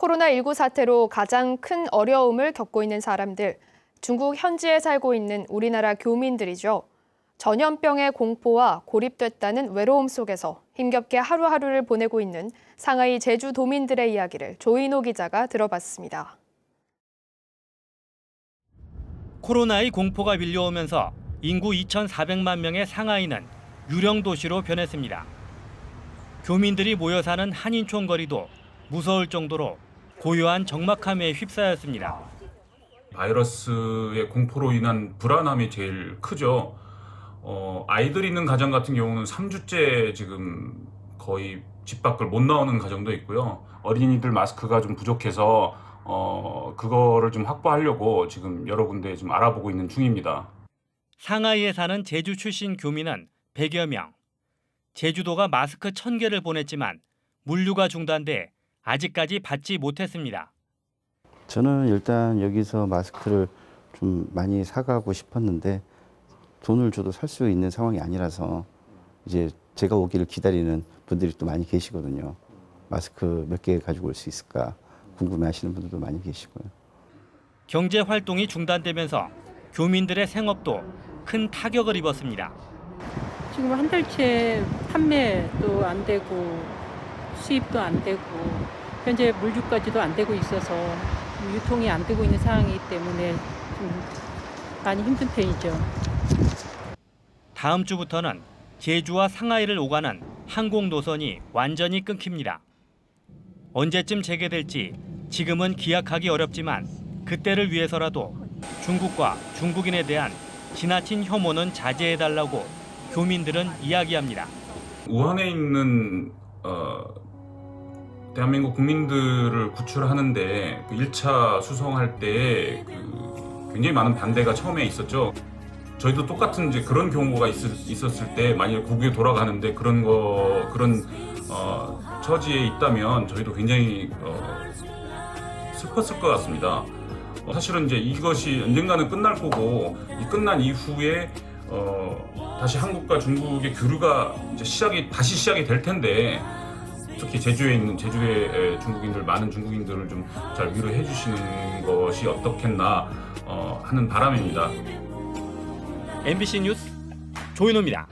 코로나19 사태로 가장 큰 어려움을 겪고 있는 사람들, 중국 현지에 살고 있는 우리나라 교민들이죠. 전염병의 공포와 고립됐다는 외로움 속에서 힘겹게 하루하루를 보내고 있는 상하이 제주 도민들의 이야기를 조인호 기자가 들어봤습니다. 코로나의 공포가 밀려오면서 인구 2,400만 명의 상하이는 유령 도시로 변했습니다. 교민들이 모여 사는 한인촌 거리도 무서울 정도로 고요한 적막함에 휩싸였습니다. 바이러스의 공포로 인한 불안함이 제일 크죠. 어, 아이들 있는 가정 같은 경우는 3주째 지금 거의 집 밖을 못 나오는 가정도 있고요. 어린이들 마스크가 좀 부족해서 어, 그거를 좀 확보하려고 지금 여러 군데 좀 알아보고 있는 중입니다. 상하이에 사는 제주 출신 교민은 100여 명. 제주도가 마스크 1000개를 보냈지만 물류가 중단돼 아직까지 받지 못했습니다. 저는 일단 여기서 마스크를 좀 많이 사가고 싶었는데 돈을 줘도 살 수 있는 상황이 아니라서 이제 제가 오기를 기다리는 분들이 또 많이 계시거든요. 마스크 몇 개 가지고 올 수 있을까 궁금해 하시는 분들도 많이 계시고요. 경제 활동이 중단되면서 교민들의 생업도 큰 타격을 입었습니다. 지금 한 달째 판매도 안 되고 수입도 안 되고 현재 물류까지도 안 되고 있어서 유통이 안 되고 있는 상황이기 때문에 좀 많이 힘든 편이죠. 다음 주부터는 제주와 상하이를 오가는 항공 노선이 완전히 끊깁니다. 언제쯤 재개될지 지금은 기약하기 어렵지만 그때를 위해서라도 중국과 중국인에 대한 지나친 혐오는 자제해달라고 교민들은 이야기합니다. 우한에 있는 어, 대한민국 국민들을 구출하는데 그 1차 수송할 때 그 굉장히 많은 반대가 처음에 있었죠. 저희도 똑같은 이제 그런 경우가 있, 있었을 때 만약 국외에 돌아가는데 그런 거 그런 어, 처지에 있다면 저희도 굉장히 어, 슬펐을 것 같습니다. 어, 사실은 이제 이것이 언젠가는 끝날 거고 이 끝난 이후에 어, 다시 한국과 중국의 교류가 이제 시작이 다시 시작이 될 텐데 특히 제주에 있는 제주의 중국인들 많은 중국인들을 좀 잘 위로해 주시는 것이 어떻겠나 어, 하는 바람입니다. MBC 뉴스 조인호입니다.